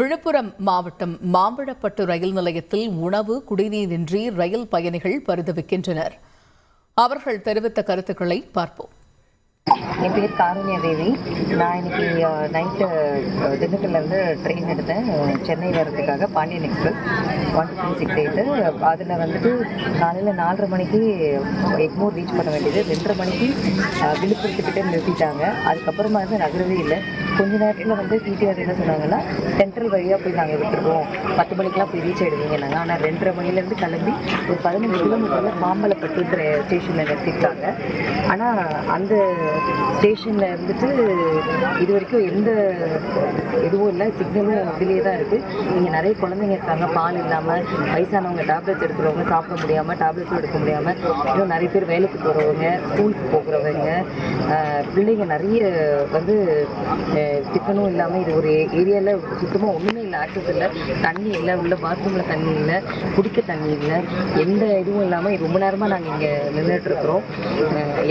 விழுப்புரம் மாவட்டம் மாம்பழப்பட்டு ரயில் நிலையத்தில் உணவு குடிநீரின்றி ரயில் பயணிகள் பரிதவிக்கின்றனர். அவர்கள் தெரிவித்த கருத்துக்களை பார்ப்போம். என் பேர் காருண்யா தேவி. நான் இன்னைக்கு நைட்டு திண்டுக்கல்லேருந்து ட்ரெயின் எடுத்தேன். சென்னை வர்றதுக்காக Pandian express one two six eight அதில் வந்துட்டு காலையில் நாலரை மணிக்கு எக்மோர் ரீச் பண்ண வேண்டியது. ரெண்டரை மணிக்கு விழுப்புரத்துக்கிட்டே விழுப்புரத்துக்கிட்ட நிறுத்திட்டாங்க. அதுக்கப்புறமா வந்து நகரவே இல்லை. கொஞ்ச நேரத்தில் வந்து டிடிஆர் என்ன சொன்னாங்கன்னா சென்ட்ரல் வழியாக போய் நாங்கள் விட்டுருவோம். பத்து மணிக்கெலாம் போய் ரீச் ஆகிடுவீங்க நாங்கள் ஆனால் ரெண்டரை மணிலேருந்து கிளம்பி ஒரு பதினஞ்சு கிலோமீட்டரில் மாம்பலப்பட்டுன்ற ஸ்டேஷனில் நிறுத்திட்டாங்க ஆனால் அந்த ஸ்டேஷனில் இருந்துட்டு இது வரைக்கும் எந்த இதுவும் இல்லை சிக்னலும் அப்படியே தான் இருக்குது இங்கே நிறைய குழந்தைங்க இருக்காங்க. பால் இல்லாமல் வயசானவங்க டேப்லெட்ஸ் எடுக்கிறவங்க சாப்பிட முடியாமல் டேப்லெட்ஸும் எடுக்க முடியாமல் இன்னும் நிறைய பேர் வேலைக்கு போகிறவங்க ஸ்கூலுக்கு போகிறவங்க பிள்ளைங்க நிறைய வந்து டிஃபனும் இல்லாமல் இது ஒரு ஏரியாவில் சுத்தமாக ஒன்றுமே இல்லை ஆக்சஸ் இல்லை. தண்ணி இல்லை உள்ள பாத்ரூமில் தண்ணி இல்லை குடிக்க தண்ணி இல்லை. எந்த இதுவும் இல்லாமல் ரொம்ப நேரமாக நாங்கள் இங்கே நின்றுட்டு இருக்கிறோம்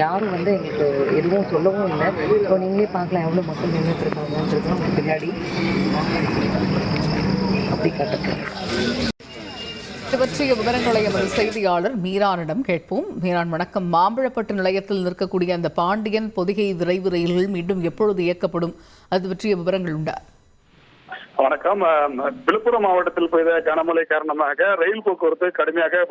யாரும் வந்து எங்களுக்கு எதுவும் சொல்லவும் இல்லை. இப்போ நீங்களே பார்க்கலாம் எவ்வளோ மக்கள் நின்றுட்டு இருக்காங்கன்றது பின்னாடி. அப்படி கட்டுறேன் இது பற்றிய விவரங்களை எமது செய்தியாளர் மீரானிடம் கேட்போம். மீரான் வணக்கம். மாம்பழப்பட்டு நிலையத்தில் நிற்கக்கூடிய அந்த பாண்டியன் பொதிகை விரைவு ரயில்கள் மீண்டும் எப்பொழுது இயக்கப்படும்? அது பற்றிய விவரங்கள் உண்டா? வணக்கம். விழுப்புரம் மாவட்டத்தில் பெய்த கனமழை காரணமாக ரயில் போக்குவரத்து கடுமையாக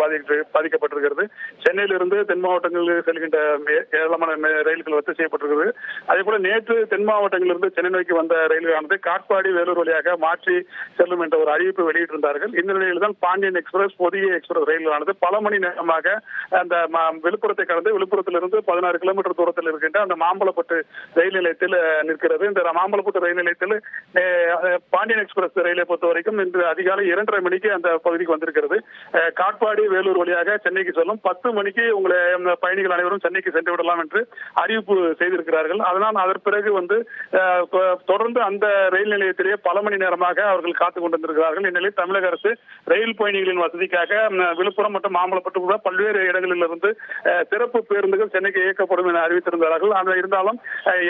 பாதிக்கப்பட்டிருக்கிறது. சென்னையிலிருந்து தென் மாவட்டங்களில் செல்கின்ற மே- ஏராளமான மே- ரயில்கள் ரத்து செய்யப்பட்டிருக்கிறது. அதே போல நேற்று தென் மாவட்டங்களிலிருந்து சென்னை நோக்கி வந்த ரயில்களானது காட்பாடி வேலூர் வழியாக மாற்றி செல்லும் என்ற ஒரு அறிவிப்பு வெளியிட்டிருந்தார்கள். இந்த நிலையில் தான் பாண்டியன் எக்ஸ்பிரஸ் புதிய எக்ஸ்பிரஸ் ரயில்களானது பல மணி நேரமாக அந்த விழுப்புரத்தை கடந்து விழுப்புரத்திலிருந்து பதினாறு கிலோமீட்டர் தூரத்தில் இருக்கின்ற அந்த மாம்பலப்பட்டு ரயில் நிலையத்தில் நிற்கிறது. இந்த மாம்பலப்பட்டு ரயில் நிலையத்தில் பாண்டியன் இந்தியன் எக்ஸ்பிரஸ் ரயிலை பொறுத்த வரைக்கும் இன்று அதிகாலை இரண்டரை மணிக்கு அந்த பகுதிக்கு வந்திருக்கிறது. காட்பாடி வேலூர் வழியாக சென்னைக்கு செல்லும். பத்து மணிக்கு உங்களை அந்த பயணிகள் அனைவரும் சென்னைக்கு சென்று விடலாம் என்று அறிவிப்பு செய்திருக்கிறார்கள். அதனால் அதன் பிறகு வந்து தொடர்ந்து அந்த ரயில் நிலையத்திலேயே பல மணி நேரமாக அவர்கள் காத்துக் கொண்டிருக்கிறார்கள் இந்நிலையில் தமிழக அரசு ரயில் பயணிகளின் வசதிக்காக விழுப்புரம் மற்றும் மாமல்லப்பட்டு கூட பல்வேறு இடங்களிலிருந்து சிறப்பு பேருந்துகள் சென்னைக்கு இயக்கப்படும் என அறிவித்திருந்தார்கள். ஆனால் இருந்தாலும்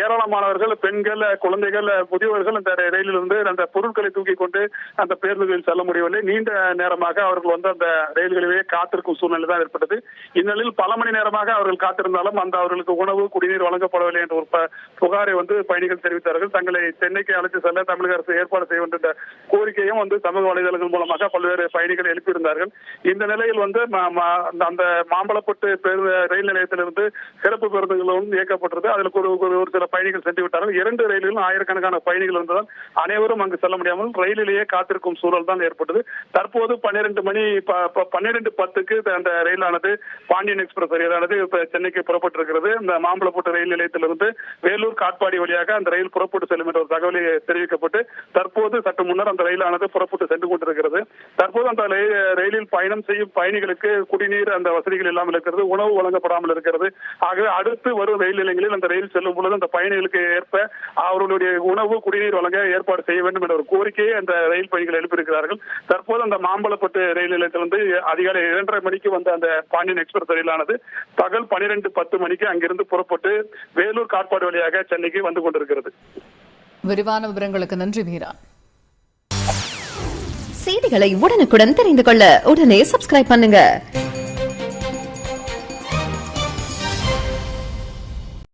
ஏராளமானவர்கள் பெண்கள் குழந்தைகள் முதியவர்கள் அந்த ரயிலிலிருந்து அந்த பொருட்கள் தூக்கி கொண்டு அந்த பேருந்துகளில் செல்ல முடியவில்லை. நீண்ட நேரமாக அவர்கள் வந்து அந்த ரயில்களிலேயே காத்திருக்கும் சூழ்நிலை தான் ஏற்பட்டது. இந்நிலையில் பல மணி நேரமாக அவர்கள் காத்திருந்தாலும் அந்த அவர்களுக்கு உணவு குடிநீர் வழங்கப்படவில்லை என்ற ஒரு புகாரை வந்து பயணிகள் தெரிவித்தார்கள். தங்களை சென்னைக்கு அழைத்து செல்ல தமிழக அரசு ஏற்பாடு செய்ய வேண்டும் என்ற கோரிக்கையும் வந்து சமூக வலைதளங்கள் மூலமாக பல்வேறு பயணிகள் எழுப்பியிருந்தார்கள். இந்த நிலையில் வந்து அந்த- மாம்பழப்பட்டு பேருந்து ரயில் நிலையத்திலிருந்து சிறப்பு பேருந்துகளும் இயக்கப்பட்டது அதில் ஒரு ஒரு- ஒரு சில பயணிகள் சென்று விட்டார்கள் இரண்டு ரயில்களும் ஆயிரக்கணக்கான பயணிகள் இருந்ததால் அனைவரும் அங்கு செல்ல முடியாமல் ரயிலிலேயே காத்திருக்கும் சூழல் தான் ஏற்பட்டது. தற்போது பன்னிரண்டு மணி பன்னிரண்டு பத்துக்கு அந்த ரயிலானது பாண்டியன் எக்ஸ்பிரஸ் ரயிலானது சென்னைக்கு புறப்பட்டிருக்கிறது. இந்த மாம்பலப்பட்டு ரயில் நிலையத்திலிருந்து வேலூர் காட்பாடி வழியாக அந்த ரயில் புறப்பட்டு செல்லும் என்ற ஒரு தகவலை தெரிவிக்கப்பட்டு தற்போது சற்று முன்னர் அந்த ரயிலானது புறப்பட்டு சென்று கொண்டிருக்கிறது. தற்போது அந்த ரயிலில் பயணம் செய்யும் பயணிகளுக்கு குடிநீர் அந்த வசதிகள் இல்லாமல் இருக்கிறது உணவு வழங்கப்படாமல் இருக்கிறது. ஆகவே அடுத்து வரும் ரயில் நிலையங்களில் அந்த ரயில் செல்லும் பொழுது அந்த பயணிகளுக்கு ஏற்ப அவர்களுடைய உணவு குடிநீர் வழங்க ஏற்பாடு செய்ய வேண்டும் என்ற ஒரு கோரிக்கையை அந்த ரயில் பயணிகள் எழுப்பியிருக்கிறார்கள். தற்போது அந்த மாம்பழப்பட்டு ரயில் நிலையத்திலிருந்து அதிகாலை இரண்டரை மணிக்கு வந்த அந்த பாண்டியன் எக்ஸ்பிரஸ் ரயிலானது பகல் பனிரெண்டு பத்து மணிக்கு அங்கிருந்து புறப்பட்டு வேலூர் காட்பாடு வழியாக சென்னைக்கு வந்து கொண்டிருக்கிறது. விரிவான விவரங்களுக்கு நன்றி மீரான் செய்திகளை உடனுக்குடன் தெரிந்து கொள்ள உடனே சப்ஸ்கிரைப் பண்ணுங்க.